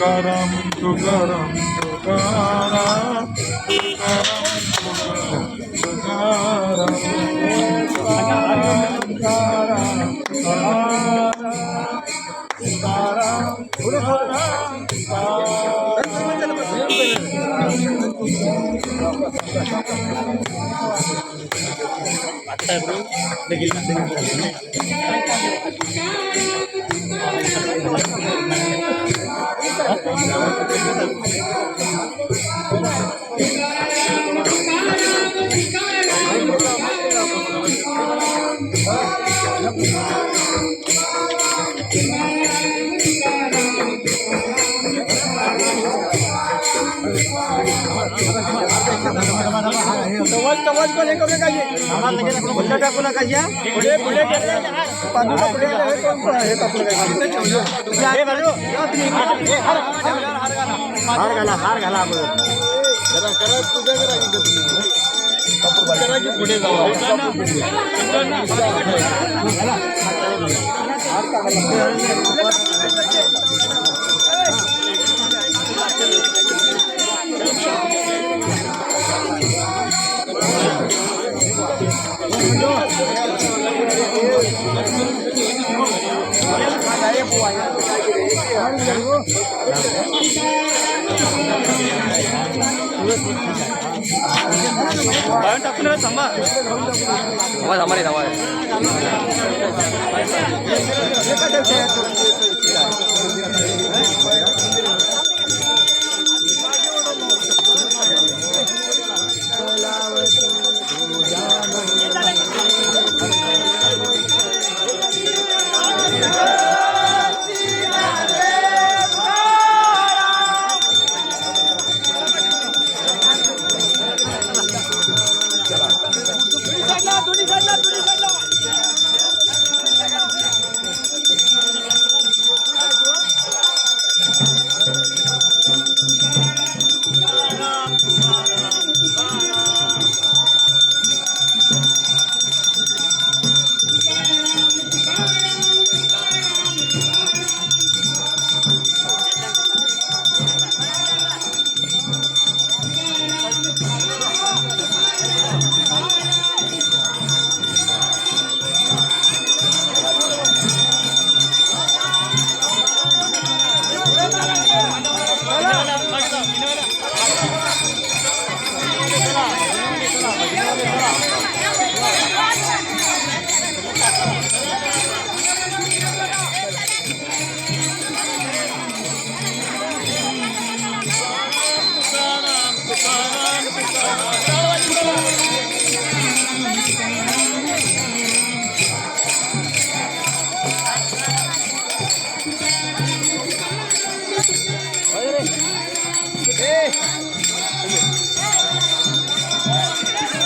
তুকারাম তুকারাম তুকারাম তুকারাম তুকারাম তুকারাম তুকারাম Patah bro, lagi lagi. तवज तवज को लेकर का ये बुलेट का कोना का ये ये बुलेट का पादू का बुलेट है तो उनको है तो अपने का ये बाजू हार गाला हार गाला बोलो जरा करा तुझे करा की करा की पुढे जाऊ हार का बाहेर टाकून थांबा थांबा थांबा रे थांबा रे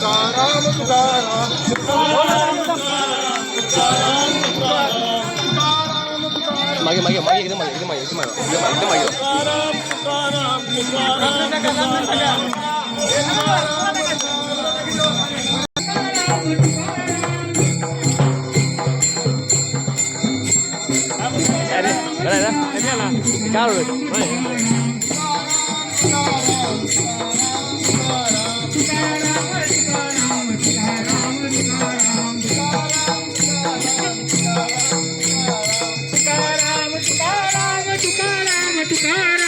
राम मागे मागे मागे एकदम मागे एकदम मागे एकदम मागे एकदम मागे अरे अरे अरे क्या हो रहा है Pakistan.